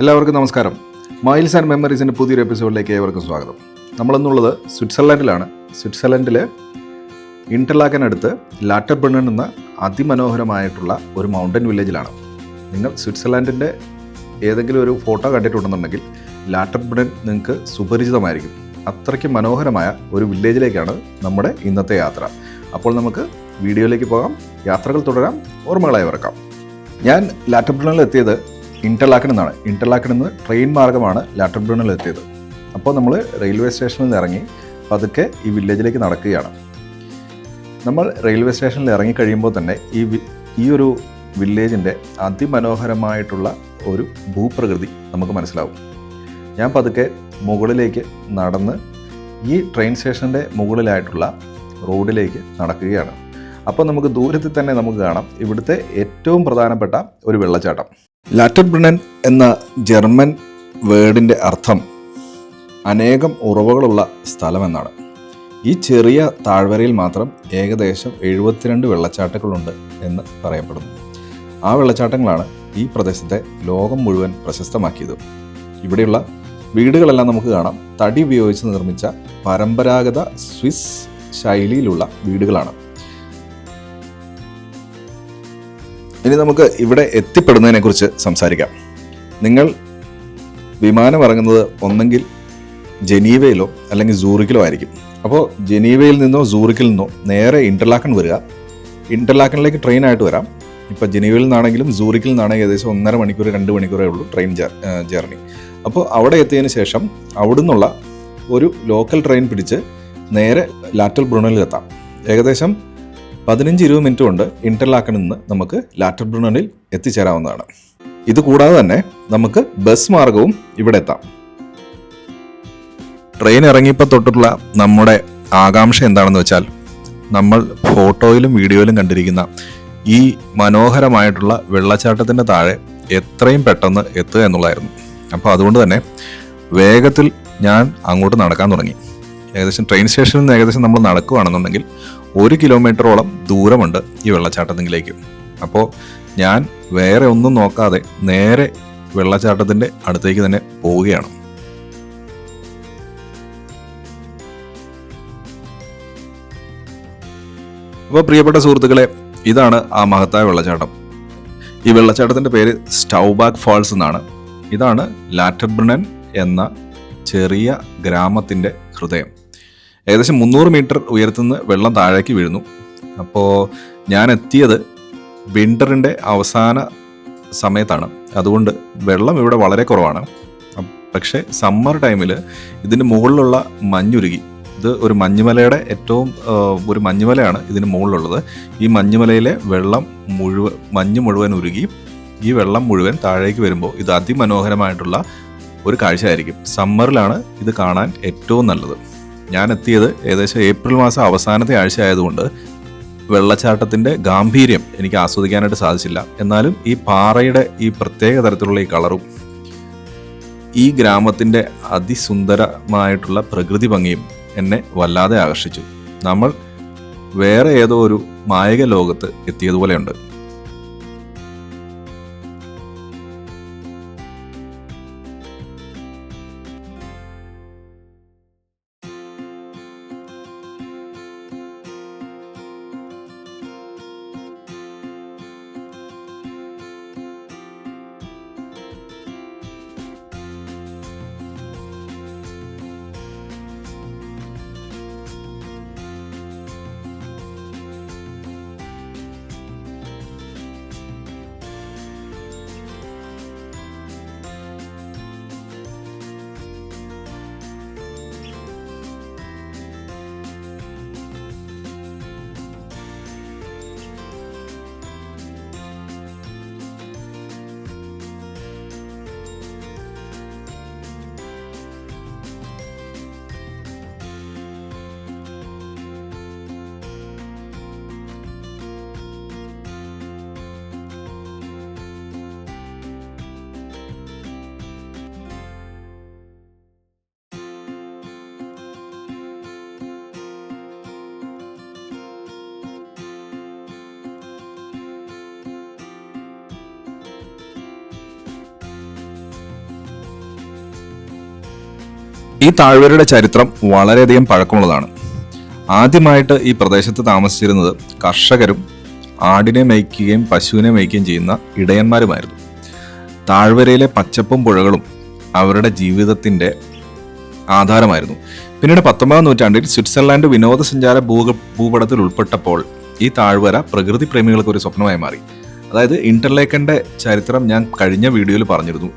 എല്ലാവർക്കും നമസ്കാരം. Miles and മെമ്മറീസിന്റെ പുതിയൊരു എപ്പിസോഡിലേക്ക് ഏവർക്കും സ്വാഗതം. നമ്മളെന്നുള്ളത് സ്വിറ്റ്സർലൻഡിലാണ്. സ്വിറ്റ്സർലൻഡിലെ ഇന്റർലാക്കനടുത്ത് ലാറ്റബണ്ണൻ എന്ന അതിമനോഹരമായിട്ടുള്ള ഒരു മൗണ്ടൻ വില്ലേജിലാണ് നിങ്ങൾ സ്വിറ്റ്സർലാൻഡിന്റെ ഏതെങ്കിലും ഒരു ഫോട്ടോ കണ്ടിട്ടുണ്ടെന്നുണ്ടെങ്കിൽ ലാറ്റബണ്ണൻ നിങ്ങൾക്ക് സുപരിചിതമായിരിക്കും. അത്രയ്ക്ക് മനോഹരമായ ഒരു വില്ലേജിലേക്കാണ് നമ്മുടെ ഇന്നത്തെ യാത്ര. അപ്പോൾ നമുക്ക് വീഡിയോയിലേക്ക് പോകാം യാത്രകൾ തുടരാം ഓർമ്മകളായി വറക്കാം ഞാൻ ലാറ്റർബ്രണിൽ എത്തിയത് ഇന്റർലാക്കൻ എന്നാണ് ഇന്റർലാക്കൻ നിന്ന് ട്രെയിൻ മാർഗമാണ് ലാറ്റർബ്രണിൽ എത്തിയത് അപ്പോൾ നമ്മൾ റെയിൽവേ സ്റ്റേഷനിൽ നിന്ന് ഇറങ്ങി പതുക്കെ ഈ വില്ലേജിലേക്ക് നടക്കുകയാണ്. നമ്മൾ റെയിൽവേ സ്റ്റേഷനിൽ ഇറങ്ങി കഴിയുമ്പോൾ തന്നെ ഈ ഈ ഒരു വില്ലേജിന്റെ അതിമനോഹരമായിട്ടുള്ള ഒരു ഭൂപ്രകൃതി നമുക്ക് മനസ്സിലാവും. ഞാൻ പതുക്കെ മുകളിലേക്ക് നടന്ന് ഈ ട്രെയിൻ സ്റ്റേഷന്റെ മുകളിലായിട്ടുള്ള റോഡിലേക്ക് നടക്കുകയാണ്. അപ്പോൾ നമുക്ക് ദൂരത്തിൽ തന്നെ നമുക്ക് കാണാം ഇവിടുത്തെ ഏറ്റവും പ്രധാനപ്പെട്ട ഒരു വെള്ളച്ചാട്ടം. ലാറ്റർബ്രിണൻ എന്ന ജർമ്മൻ വേർഡിന്റെ അർത്ഥം അനേകം ഉറവകളുള്ള സ്ഥലമെന്നാണ്. ഈ ചെറിയ താഴ്വരയിൽ മാത്രം ഏകദേശം എഴുപത്തിരണ്ട് വെള്ളച്ചാട്ടങ്ങളുണ്ട് എന്ന് പറയപ്പെടുന്നു. ആ വെള്ളച്ചാട്ടങ്ങളാണ് ഈ പ്രദേശത്തെ ലോകം മുഴുവൻ പ്രശസ്തമാക്കിയത്. ഇവിടെയുള്ള വീടുകളെല്ലാം നമുക്ക് കാണാം. തടി ഉപയോഗിച്ച് നിർമ്മിച്ച പരമ്പരാഗത സ്വിസ് ശൈലിയിലുള്ള വീടുകളാണ്. ഇനി നമുക്ക് ഇവിടെ എത്തിപ്പെടുന്നതിനെ കുറിച്ച് സംസാരിക്കാം. നിങ്ങൾ വിമാനം ഇറങ്ങുന്നത് ഒന്നെങ്കിൽ ജനീവയിലോ അല്ലെങ്കിൽ സൂറിക്കിലോ ആയിരിക്കും. അപ്പോൾ ജനീവയിൽ നിന്നോ സൂറിക്കിൽ നിന്നോ നേരെ ഇന്റർലാക്കൺ വരിക. ഇന്റർലാക്കണിലേക്ക് ട്രെയിൻ ആയിട്ട് വരാം. ഇപ്പോൾ ജനീവയിൽ നിന്നാണെങ്കിലും സൂറിക്കിൽ നിന്നാണെങ്കിൽ ഏകദേശം ഒന്നര മണിക്കൂർ രണ്ട് മണിക്കൂറേ ഉള്ളൂ ട്രെയിൻ ജേർണി അപ്പോൾ അവിടെ എത്തിയതിന് ശേഷം അവിടുന്നുള്ള ഒരു ലോക്കൽ ട്രെയിൻ പിടിച്ച് നേരെ ലാറ്റൽ ബ്രുണലിലെത്താം. ഏകദേശം പതിനഞ്ച് ഇരുപത് മിനിറ്റ് കൊണ്ട് ഇന്റർലാക്കണിൽ നിന്ന് നമുക്ക് ലാറ്റർ ബ്രണനിൽ എത്തിച്ചേരാവുന്നതാണ്. ഇത് കൂടാതെ തന്നെ നമുക്ക് ബസ് മാർഗവും ഇവിടെ എത്താം. ട്രെയിൻ ഇറങ്ങിയപ്പോൾ തൊട്ടുള്ള നമ്മുടെ ആകാംക്ഷ എന്താണെന്ന് വെച്ചാൽ നമ്മൾ ഫോട്ടോയിലും വീഡിയോയിലും കണ്ടിരിക്കുന്ന ഈ മനോഹരമായിട്ടുള്ള വെള്ളച്ചാട്ടത്തിന്റെ താഴെ എത്രയും പെട്ടെന്ന് എത്തുക എന്നുള്ളതായിരുന്നു. അപ്പോൾ അതുകൊണ്ട് തന്നെ വേഗത്തിൽ ഞാൻ അങ്ങോട്ട് നടക്കാൻ തുടങ്ങി. ഏകദേശം ട്രെയിൻ സ്റ്റേഷനിൽ നിന്ന് ഏകദേശം നമ്മൾ നടക്കുകയാണെന്നുണ്ടെങ്കിൽ ഒരു കിലോമീറ്ററോളം ദൂരമുണ്ട് ഈ വെള്ളച്ചാട്ടത്തിലേക്ക് അപ്പോൾ ഞാൻ വേറെ ഒന്നും നോക്കാതെ നേരെ വെള്ളച്ചാട്ടത്തിന്റെ അടുത്തേക്ക് തന്നെ പോവുകയാണ്. അപ്പോൾ പ്രിയപ്പെട്ട സുഹൃത്തുക്കളെ ഇതാണ് ആ മഹത്തായ വെള്ളച്ചാട്ടം. ഈ വെള്ളച്ചാട്ടത്തിന്റെ പേര് സ്റ്റൗബാഗ് ഫാൾസ് എന്നാണ്. ഇതാണ് ലാറ്റബ്രണൻ എന്ന ചെറിയ ഗ്രാമത്തിന്റെ ഹൃദയം. ഏകദേശം മുന്നൂറ് മീറ്റർ ഉയരത്തുനിന്ന് വെള്ളം താഴേക്ക് വീഴുന്നു. അപ്പോൾ ഞാൻ എത്തിയത് വിന്ററിന്റെ അവസാന സമയത്താണ്. അതുകൊണ്ട് വെള്ളം ഇവിടെ വളരെ കുറവാണ്. പക്ഷേ സമ്മർ ടൈമിൽ ഇതിന്റെ മുകളിലുള്ള മഞ്ഞുരുകി. ഇത് ഒരു മഞ്ഞുമലയുടെ ഏറ്റവും ഒരു മഞ്ഞുമലയാണ് ഇതിന് മുകളിലുള്ളത്. ഈ മഞ്ഞുമലയിലെ വെള്ളം മുഴുവൻ മഞ്ഞ് മുഴുവൻ ഉരുകി ഈ വെള്ളം മുഴുവൻ താഴേക്ക് വരുമ്പോൾ ഇത് അതിമനോഹരമായിട്ടുള്ള ഒരു കാഴ്ചയായിരിക്കും. സമ്മറിലാണ് ഇത് കാണാൻ ഏറ്റവും നല്ലത്. ഞാൻ എത്തിയത് ഏകദേശം ഏപ്രിൽ മാസം അവസാനത്തെ ആഴ്ച ആയതുകൊണ്ട് വെള്ളച്ചാട്ടത്തിന്റെ ഗാംഭീര്യം എനിക്ക് ആസ്വദിക്കാനായിട്ട് സാധിച്ചില്ല. എന്നാലും ഈ പാറയുടെ ഈ പ്രത്യേക തരത്തിലുള്ള ഈ കളറും ഈ ഗ്രാമത്തിന്റെ അതിസുന്ദരമായിട്ടുള്ള പ്രകൃതി ഭംഗിയും എന്നെ വല്ലാതെ ആകർഷിച്ചു. നമ്മൾ വേറെ ഏതോ ഒരു മായക ലോകത്ത് എത്തിയതുപോലെയുണ്ട്. ഈ താഴ്വരയുടെ ചരിത്രം വളരെയധികം പഴക്കമുള്ളതാണ്. ആദ്യമായിട്ട് ഈ പ്രദേശത്ത് താമസിച്ചിരുന്നത് കർഷകരും ആടിനെ മേയ്ക്കുകയും പശുവിനെ മേയ്ക്കുകയും ചെയ്യുന്ന ഇടയന്മാരുമായിരുന്നു. താഴ്വരയിലെ പച്ചപ്പും പുഴകളും അവരുടെ ജീവിതത്തിന്റെ ആധാരമായിരുന്നു. പിന്നീട് പത്തൊമ്പതാം നൂറ്റാണ്ടിൽ സ്വിറ്റ്സർലാൻഡ് വിനോദസഞ്ചാര ഭൂ ഭൂപടത്തിൽ ഉൾപ്പെട്ടപ്പോൾ ഈ താഴ്വര പ്രകൃതി പ്രേമികൾക്ക് ഒരു സ്വപ്നമായി മാറി. അതായത് ഇന്റർലേക്കന്റെ ചരിത്രം ഞാൻ കഴിഞ്ഞ വീഡിയോയിൽ പറഞ്ഞിരുന്നു.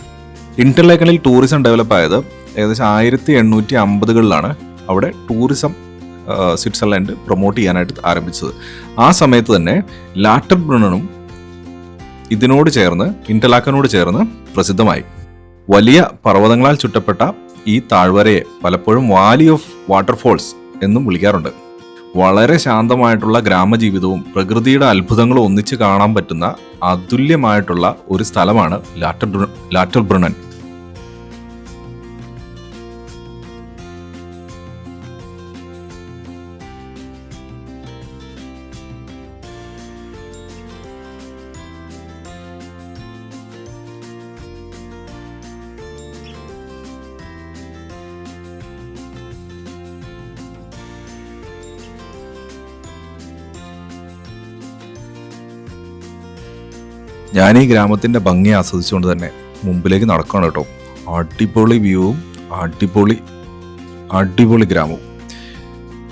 ഇന്റർലേക്കനിൽ ടൂറിസം ഡെവലപ്പ് ആയത് ഏകദേശം ആയിരത്തി എണ്ണൂറ്റി അമ്പതുകളിലാണ് അവിടെ ടൂറിസം സ്വിറ്റ്സർലൻഡ് പ്രൊമോട്ട് ചെയ്യാനായിട്ട് ആരംഭിച്ചത്. ആ സമയത്ത് തന്നെ ലാറ്റർ ബ്രുണനും ഇതിനോട് ചേർന്ന് ഇന്റലാക്കനോട് ചേർന്ന് പ്രസിദ്ധമായി. വലിയ പർവതങ്ങളാൽ ചുറ്റപ്പെട്ട ഈ താഴ്വരയെ പലപ്പോഴും വാലി ഓഫ് വാട്ടർഫോൾസ് എന്നും വിളിക്കാറുണ്ട്. വളരെ ശാന്തമായിട്ടുള്ള ഗ്രാമജീവിതവും പ്രകൃതിയുടെ അത്ഭുതങ്ങളും ഒന്നിച്ച് കാണാൻ പറ്റുന്ന അതുല്യമായിട്ടുള്ള ഒരു സ്ഥലമാണ് ലാറ്റർ ലാറ്റർ ബ്രുണൻ ഞാൻ ഈ ഗ്രാമത്തിന്റെ ഭംഗി ആസ്വദിച്ചുകൊണ്ട് തന്നെ മുമ്പിലേക്ക് നടക്കണം കേട്ടോ. അടിപൊളി വ്യൂവും അടിപൊളി അടിപൊളി ഗ്രാമവും.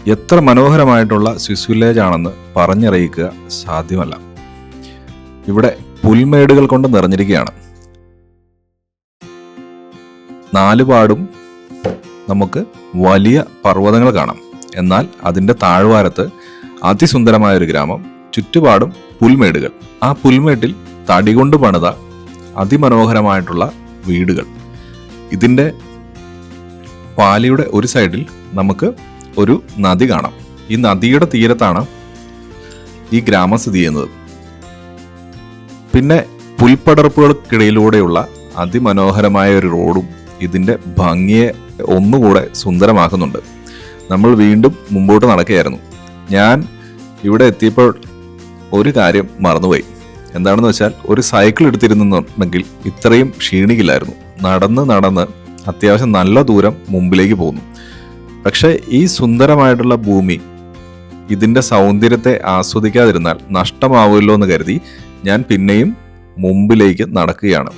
എത്ര മനോഹരമായിട്ടുള്ള സ്വിസ് വില്ലേജ് ആണെന്ന് പറഞ്ഞറിയിക്കുക സാധ്യമല്ല. ഇവിടെ പുൽമേടുകൾ കൊണ്ട് നിറഞ്ഞിരിക്കുകയാണ്. നാലുപാടും നമുക്ക് വലിയ പർവതങ്ങൾ കാണാം. എന്നാൽ അതിന്റെ താഴ്വാരത്ത് അതിസുന്ദരമായ ഒരു ഗ്രാമം ചുറ്റുപാടും പുൽമേടുകൾ. ആ പുൽമേട്ടിൽ തടി കൊണ്ട് പണിത അതിമനോഹരമായിട്ടുള്ള വീടുകൾ. ഇതിന്റെ പാലിയുടെ ഒരു സൈഡിൽ നമുക്ക് ഒരു നദി കാണാം. ഈ നദിയുടെ തീരത്താണ് ഈ ഗ്രാമം സ്ഥിതി ചെയ്യുന്നത്. പിന്നെ പുൽപ്പടർപ്പുകൾക്കിടയിലൂടെയുള്ള അതിമനോഹരമായ ഒരു റോഡും ഇതിന്റെ ഭംഗിയെ ഒന്നുകൂടെ സുന്ദരമാക്കുന്നുണ്ട്. നമ്മൾ വീണ്ടും മുമ്പോട്ട് നടക്കുകയായിരുന്നു. ഞാൻ ഇവിടെ എത്തിയപ്പോൾ ഒരു കാര്യം മറന്നുപോയി. എന്താണെന്ന് വെച്ചാൽ ഒരു സൈക്കിൾ എടുത്തിരുന്നുണ്ടെങ്കിൽ ഇത്രയും ക്ഷീണിക്കില്ലായിരുന്നു നടന്ന് നടന്ന് അത്യാവശ്യം നല്ല ദൂരം മുമ്പിലേക്ക് പോകുന്നു. പക്ഷേ ഈ സുന്ദരമായിട്ടുള്ള ഭൂമി ഇതിന്റെ സൗന്ദര്യത്തെ ആസ്വദിക്കാതിരുന്നാൽ നഷ്ടമാവുമല്ലോ എന്ന് കരുതി ഞാൻ പിന്നെയും മുമ്പിലേക്ക് നടക്കുകയാണ്.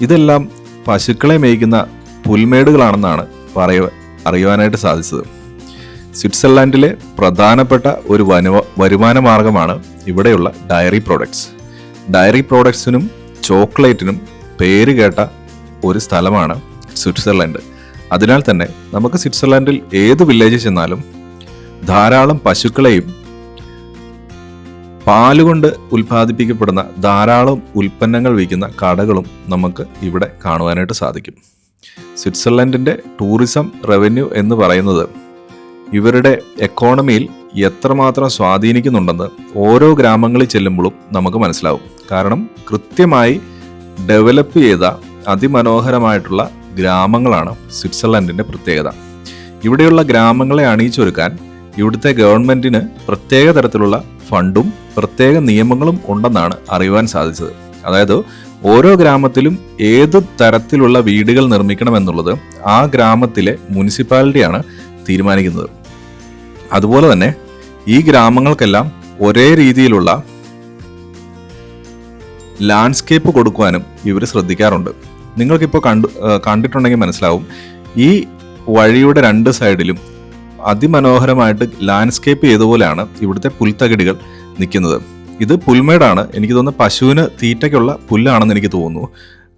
ഇതെല്ലാം പശുക്കളെ മേയ്ക്കുന്ന പുൽമേടുകളാണെന്നാണ് പറയ അറിയുവാനായിട്ട് സാധിച്ചത്. സ്വിറ്റ്സർലാൻഡിലെ പ്രധാനപ്പെട്ട ഒരു വനുവ വരുമാന മാർഗമാണ് ഇവിടെയുള്ള ഡയറി പ്രോഡക്ട്സ്. ഡയറി പ്രോഡക്ട്സിനും ചോക്ലേറ്റിനും പേര് കേട്ട ഒരു സ്ഥലമാണ് സ്വിറ്റ്സർലാൻഡ്. അതിനാൽ തന്നെ നമുക്ക് സ്വിറ്റ്സർലാൻഡിൽ ഏത് വില്ലേജിൽ ചെന്നാലും ധാരാളം പശുക്കളെയും പാലുകൊണ്ട് ഉൽപ്പാദിപ്പിക്കപ്പെടുന്ന ധാരാളം ഉൽപ്പന്നങ്ങൾ വിൽക്കുന്ന കടകളും നമുക്ക് ഇവിടെ കാണുവാനായിട്ട് സാധിക്കും. സ്വിറ്റ്സർലൻഡിന്റെ ടൂറിസം റവന്യൂ എന്ന് പറയുന്നത് ഇവരുടെ എക്കോണമിയിൽ എത്രമാത്രം സ്വാധീനിക്കുന്നുണ്ടെന്ന് ഓരോ ഗ്രാമങ്ങളിൽ ചെല്ലുമ്പോഴും നമുക്ക് മനസ്സിലാവും. കാരണം കൃത്യമായി ഡെവലപ്പ് ചെയ്ത അതിമനോഹരമായിട്ടുള്ള ഗ്രാമങ്ങളാണ് സ്വിറ്റ്സർലൻഡിന്റെ പ്രത്യേകത. ഇവിടെയുള്ള ഗ്രാമങ്ങളെ അണിയിച്ചൊരുക്കാൻ ഇവിടുത്തെ ഗവൺമെന്റിന് പ്രത്യേക തരത്തിലുള്ള ഫണ്ടും പ്രത്യേക നിയമങ്ങളും ഉണ്ടെന്നാണ് അറിയുവാൻ സാധിച്ചത്. അതായത് ഓരോ ഗ്രാമത്തിലും ഏത് തരത്തിലുള്ള വീടുകൾ നിർമ്മിക്കണമെന്നുള്ളത് ആ ഗ്രാമത്തിലെ മുനിസിപ്പാലിറ്റിയാണ് തീരുമാനിക്കുന്നത്. അതുപോലെ തന്നെ ഈ ഗ്രാമങ്ങൾക്കെല്ലാം ഒരേ രീതിയിലുള്ള ലാൻഡ്സ്കേപ്പ് കൊടുക്കുവാനും ഇവർ ശ്രദ്ധിക്കാറുണ്ട്. നിങ്ങൾക്കിപ്പോൾ കണ്ടു കണ്ടിട്ടുണ്ടെങ്കിൽ മനസ്സിലാവും. ഈ വഴിയുടെ രണ്ട് സൈഡിലും അതിമനോഹരമായിട്ട് ലാൻഡ്സ്കേപ്പ് ചെയ്തപോലെയാണ് ഇവിടുത്തെ പുൽത്തകിടികൾ നിൽക്കുന്നത്. ഇത് പുൽമേടാണ്. എനിക്ക് തോന്നുന്നു പശുവിന് തീറ്റയ്ക്കുള്ള പുല്ലാണെന്ന് എനിക്ക് തോന്നുന്നു.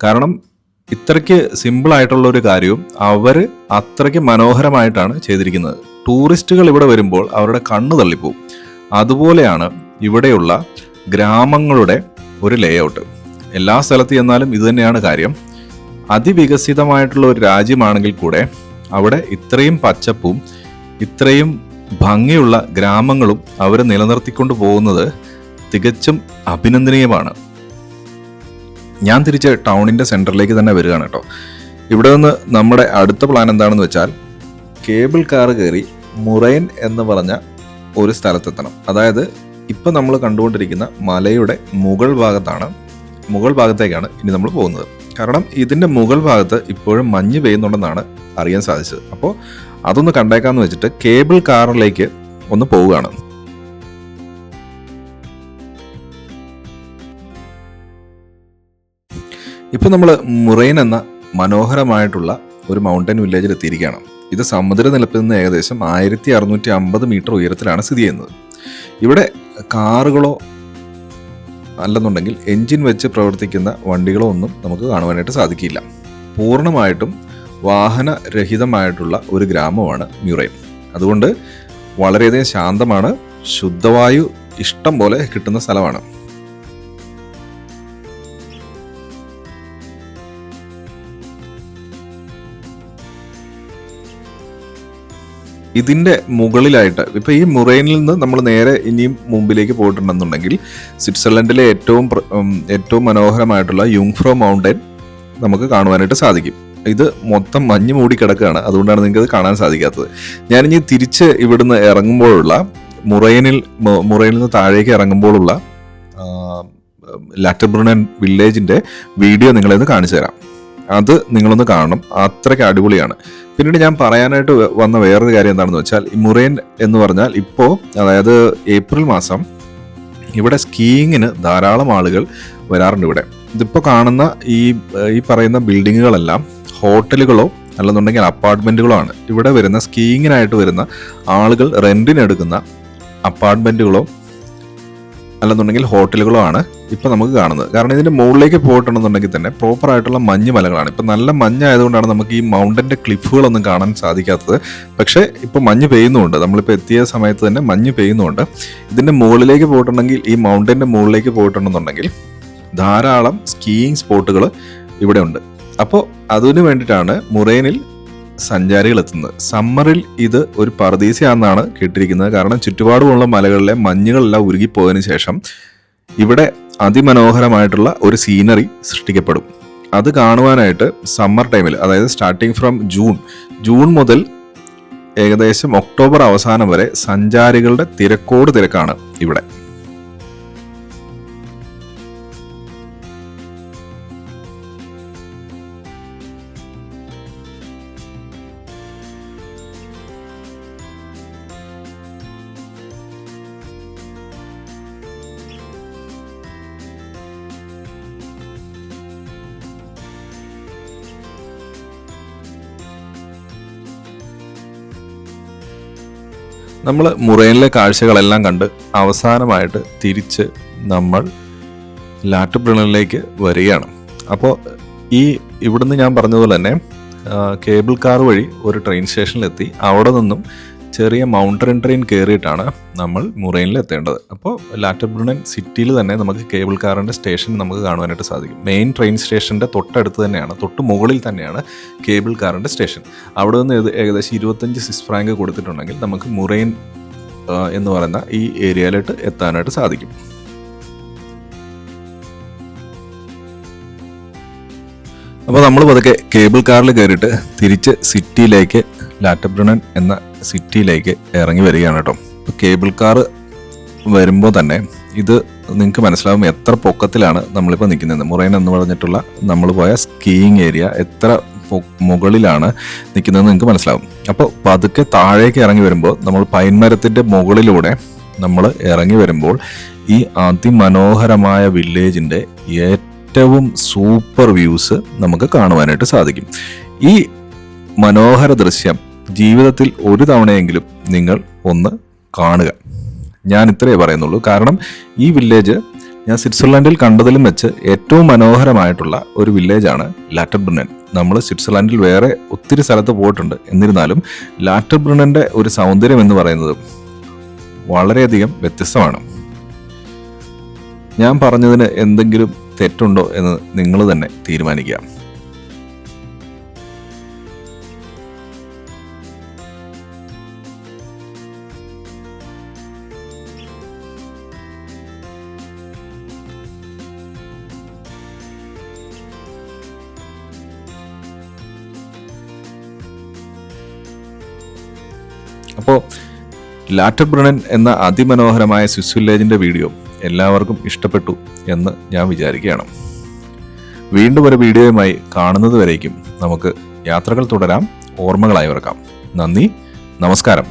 കാരണം ഇത്രയ്ക്ക് സിമ്പിളായിട്ടുള്ള ഒരു കാര്യവും അവർ അത്രയ്ക്ക് മനോഹരമായിട്ടാണ് ചെയ്തിരിക്കുന്നത്. ടൂറിസ്റ്റുകൾ ഇവിടെ വരുമ്പോൾ അവരുടെ കണ്ണ് തള്ളിപ്പോവും. അതുപോലെയാണ് ഇവിടെയുള്ള ഗ്രാമങ്ങളുടെ ഒരു ലേഔട്ട് എല്ലാ സ്ഥലത്ത് ചെന്നാലും ഇതുതന്നെയാണ് കാര്യം. അതിവികസിതമായിട്ടുള്ള ഒരു രാജ്യമാണെങ്കിൽ കൂടെ അവിടെ ഇത്രയും പച്ചപ്പും ഇത്രയും ഭംഗിയുള്ള ഗ്രാമങ്ങളും അവർ നിലനിർത്തിക്കൊണ്ട് പോകുന്നത് തികച്ചും അഭിനന്ദനീയമാണ്. ഞാൻ തിരിച്ച് ടൗണിന്റെ സെന്ററിലേക്ക് തന്നെ വരികയാണ് കേട്ടോ. ഇവിടെ നിന്ന് നമ്മുടെ അടുത്ത പ്ലാൻ എന്താണെന്ന് വെച്ചാൽ കേബിൾ കാർ കയറി മുറൈൻ എന്ന് പറഞ്ഞ ഒരു സ്ഥലത്തെത്തണം. അതായത് ഇപ്പം നമ്മൾ കണ്ടുകൊണ്ടിരിക്കുന്ന മലയുടെ മുകൾ ഭാഗത്താണ് മുകൾ ഭാഗത്തേക്കാണ് ഇനി നമ്മൾ പോകുന്നത്. കാരണം ഇതിന്റെ മുകൾ ഭാഗത്ത് ഇപ്പോഴും മഞ്ഞ് പെയ്യുന്നുണ്ടെന്നാണ് അറിയാൻ സാധിച്ചത്. അപ്പോൾ അതൊന്ന് കണ്ടേക്കാന്ന് വെച്ചിട്ട് കേബിൾ കാറിലേക്ക് ഒന്ന് പോവുകയാണ്. ഇപ്പോൾ നമ്മൾ മുറൈൻ എന്ന മനോഹരമായിട്ടുള്ള ഒരു മൗണ്ടൻ വില്ലേജിൽ എത്തിയിരിക്കുകയാണ് ഇത് സമുദ്രനിരപ്പിൽ നിന്ന് ഏകദേശം ആയിരത്തി അറുന്നൂറ്റി അമ്പത് മീറ്റർ ഉയരത്തിലാണ് സ്ഥിതി ചെയ്യുന്നത്. ഇവിടെ കാറുകളോ അല്ലെന്നുണ്ടെങ്കിൽ എൻജിൻ വെച്ച് പ്രവർത്തിക്കുന്ന വണ്ടികളോ ഒന്നും നമുക്ക് കാണുവാനായിട്ട് സാധിക്കില്ല. പൂർണമായിട്ടും വാഹനരഹിതമായിട്ടുള്ള ഒരു ഗ്രാമമാണ് മ്യൂറൈൻ. അതുകൊണ്ട് വളരെയധികം ശാന്തമാണ് ശുദ്ധവായു ഇഷ്ടം പോലെ കിട്ടുന്ന സ്ഥലമാണ്. ഇതിന്റെ മുകളിലായിട്ട് ഇപ്പോൾ ഈ മുറൈനിൽ നിന്ന് നമ്മൾ നേരെ ഇനിയും മുമ്പിലേക്ക് പോയിട്ടുണ്ടെന്നുണ്ടെങ്കിൽ സ്വിറ്റ്സർലൻഡിലെ ഏറ്റവും ഏറ്റവും മനോഹരമായിട്ടുള്ള യുങ്ഫ്രോ മൗണ്ടൻ നമുക്ക് കാണുവാനായിട്ട് സാധിക്കും. ഇത് മൊത്തം മഞ്ഞ് മൂടി കിടക്കുകയാണ്. അതുകൊണ്ടാണ് നിങ്ങൾക്ക് അത് കാണാൻ സാധിക്കാത്തത്. ഞാനിനി തിരിച്ച് ഇവിടുന്ന് ഇറങ്ങുമ്പോഴുള്ള മുറയനിൽ മുറയനിൽ നിന്ന് താഴേക്ക് ഇറങ്ങുമ്പോഴുള്ള ലാറ്റബ്രുണൻ വില്ലേജിന്റെ വീഡിയോ നിങ്ങളെ ഒന്ന് കാണിച്ചു തരാം. അത് നിങ്ങളൊന്ന് കാണണം. അത്രയ്ക്ക് അടിപൊളിയാണ്. പിന്നീട് ഞാൻ പറയാനായിട്ട് വന്ന വേറൊരു കാര്യം എന്താണെന്ന് വെച്ചാൽ ഈ മുറയൻ എന്ന് പറഞ്ഞാൽ ഇപ്പോൾ അതായത് ഏപ്രിൽ മാസം ഇവിടെ സ്കീയിങ്ങിന് ധാരാളം ആളുകൾ വരാറുണ്ട് ഇവിടെ. ഇതിപ്പോൾ കാണുന്ന ഈ ഈ പറയുന്ന ബിൽഡിങ്ങുകളെല്ലാം ഹോട്ടലുകളോ അല്ലെന്നുണ്ടെങ്കിൽ അപ്പാർട്ട്മെന്റുകളോ ആണ്. ഇവിടെ വരുന്ന സ്കീയിങ്ങിനായിട്ട് വരുന്ന ആളുകൾ റെന്റിനെടുക്കുന്ന അപ്പാർട്ട്മെന്റുകളോ അല്ലെന്നുണ്ടെങ്കിൽ ഹോട്ടലുകളോ ആണ് ഇപ്പം നമുക്ക് കാണുന്നത്. കാരണം ഇതിന്റെ മുകളിലേക്ക് പോയിട്ടുണ്ടെന്നുണ്ടെങ്കിൽ തന്നെ പ്രോപ്പർ ആയിട്ടുള്ള മഞ്ഞ് മലകളാണ്. ഇപ്പം നല്ല മഞ്ഞ് ആയതുകൊണ്ടാണ് നമുക്ക് ഈ മൗണ്ടന്റെ ക്ലിഫുകളൊന്നും കാണാൻ സാധിക്കാത്തത്. പക്ഷേ ഇപ്പൊ മഞ്ഞ് പെയ്യുന്നുണ്ട്. നമ്മളിപ്പോൾ എത്തിയ സമയത്ത് തന്നെ മഞ്ഞ് പെയ്യുന്നുണ്ട്. ഇതിന്റെ മുകളിലേക്ക് പോയിട്ടുണ്ടെങ്കിൽ ഈ മൗണ്ടന്റെ മുകളിലേക്ക് പോയിട്ടുണ്ടെന്നുണ്ടെങ്കിൽ ധാരാളം സ്കീയിങ് സ്പോട്ടുകൾ ഇവിടെ ഉണ്ട്. അപ്പോൾ അതിനു വേണ്ടിയിട്ടാണ് മുറേനിൽ സഞ്ചാരികൾ എത്തുന്നത് സമ്മറിൽ ഇത് ഒരു പർദീസയാണെന്നാണ് കേട്ടിരിക്കുന്നത്. കാരണം ചുറ്റുപാടുമുള്ള മലകളിലെ മഞ്ഞുകളെല്ലാം ഉരുകിപ്പോയതിനു ശേഷം ഇവിടെ അതിമനോഹരമായിട്ടുള്ള ഒരു സീനറി സൃഷ്ടിക്കപ്പെടും. അത് കാണുവാനായിട്ട് സമ്മർ ടൈമിൽ അതായത് സ്റ്റാർട്ടിങ് ഫ്രം ജൂൺ ജൂൺ മുതൽ ഏകദേശം ഒക്ടോബർ അവസാനം വരെ സഞ്ചാരികളുടെ തിരക്കോട് തിരക്കാണ് ഇവിടെ. നമ്മൾ മുറേനിലെ കാഴ്ചകളെല്ലാം കണ്ട് അവസാനമായിട്ട് തിരിച്ച് നമ്മൾ ലാറ്റ് പ്രണലിലേക്ക് വരികയാണ്. അപ്പോൾ ഈ ഇവിടുന്ന് ഞാൻ പറഞ്ഞതുപോലെ തന്നെ കേബിൾ കാർ വഴി ഒരു ട്രെയിൻ സ്റ്റേഷനിലെത്തി അവിടെ നിന്നും ചെറിയ മൗണ്ടൻ ട്രെയിൻ കയറിയിട്ടാണ് നമ്മൾ മുറൈനിൽ എത്തേണ്ടത്. അപ്പോൾ ലാറ്റബ്രുണൻ സിറ്റിയിൽ തന്നെ നമുക്ക് കേബിൾ കാറിന്റെ സ്റ്റേഷൻ നമുക്ക് കാണുവാനായിട്ട് സാധിക്കും. മെയിൻ ട്രെയിൻ സ്റ്റേഷന്റെ തൊട്ടടുത്ത് തന്നെയാണ് തൊട്ട് മുകളിൽ തന്നെയാണ് കേബിൾ കാറിന്റെ സ്റ്റേഷൻ അവിടെ നിന്ന് ഏകദേശം ഇരുപത്തഞ്ച് സിസ് ഫ്രാങ്ക് കൊടുത്തിട്ടുണ്ടെങ്കിൽ നമുക്ക് മുറൈൻ എന്ന് പറയുന്ന ഈ ഏരിയയിലോട്ട് എത്താനായിട്ട് സാധിക്കും. അപ്പോൾ നമ്മൾ പതുക്കെ കേബിൾ കാറിൽ കയറിയിട്ട് തിരിച്ച് സിറ്റിയിലേക്ക് ലാറ്റബ്രണൻ എന്ന സിറ്റിയിലേക്ക് ഇറങ്ങി വരികയാണ് കേട്ടോ. ഇപ്പോൾ കേബിൾ കാർ വരുമ്പോൾ തന്നെ ഇത് നിങ്ങൾക്ക് മനസ്സിലാവും എത്ര പൊക്കത്തിലാണ് നമ്മളിപ്പോൾ നിൽക്കുന്നത്. മുറൈൻ എന്ന് പറഞ്ഞിട്ടുള്ള നമ്മൾ പോയ സ്കീയിങ് ഏരിയ എത്ര മുകളിലാണ് നിൽക്കുന്നതെന്ന് നിങ്ങൾക്ക് മനസ്സിലാവും. അപ്പോൾ പതുക്കെ താഴേക്ക് ഇറങ്ങി വരുമ്പോൾ നമ്മൾ പൈൻമരത്തിന്റെ മുകളിലൂടെ നമ്മൾ ഇറങ്ങി വരുമ്പോൾ ഈ അതിമനോഹരമായ വില്ലേജിന്റെ ഏറ്റവും സൂപ്പർ വ്യൂസ് നമുക്ക് കാണുവാനായിട്ട് സാധിക്കും. ഈ മനോഹര ദൃശ്യം ജീവിതത്തിൽ ഒരു തവണയെങ്കിലും നിങ്ങൾ ഒന്ന് കാണുക. ഞാൻ ഇത്രയേ പറയുന്നുള്ളൂ. കാരണം ഈ വില്ലേജ് ഞാൻ സ്വിറ്റ്സർലൻഡിൽ കണ്ടതിലും വെച്ച് ഏറ്റവും മനോഹരമായിട്ടുള്ള ഒരു വില്ലേജാണ് ലാറ്റർബ്രണൻ നമ്മൾ സ്വിറ്റ്സർലൻഡിൽ വേറെ ഒത്തിരി സ്ഥലത്ത് പോയിട്ടുണ്ട്. എന്നിരുന്നാലും ലാറ്റർബ്രുണന്റെ ഒരു സൗന്ദര്യം എന്ന് പറയുന്നത് വളരെയധികം വ്യത്യസ്തമാണ്. ഞാൻ പറഞ്ഞതിന് എന്തെങ്കിലും തെറ്റുണ്ടോ എന്ന് നിങ്ങൾ തന്നെ തീരുമാനിക്കുക. അപ്പോൾ ലാറ്റർ ബ്രണൻ എന്ന അതിമനോഹരമായ സ്വിസ് വില്ലേജിന്റെ വീഡിയോ എല്ലാവർക്കും ഇഷ്ടപ്പെട്ടു എന്ന് ഞാൻ വിചാരിക്കുകയാണ്. വീണ്ടും ഒരു വീഡിയോയുമായി കാണുന്നത് വരേക്കും നമുക്ക് യാത്രകൾ തുടരാം ഓർമ്മകളായി ഓർക്കാം നന്ദി നമസ്കാരം.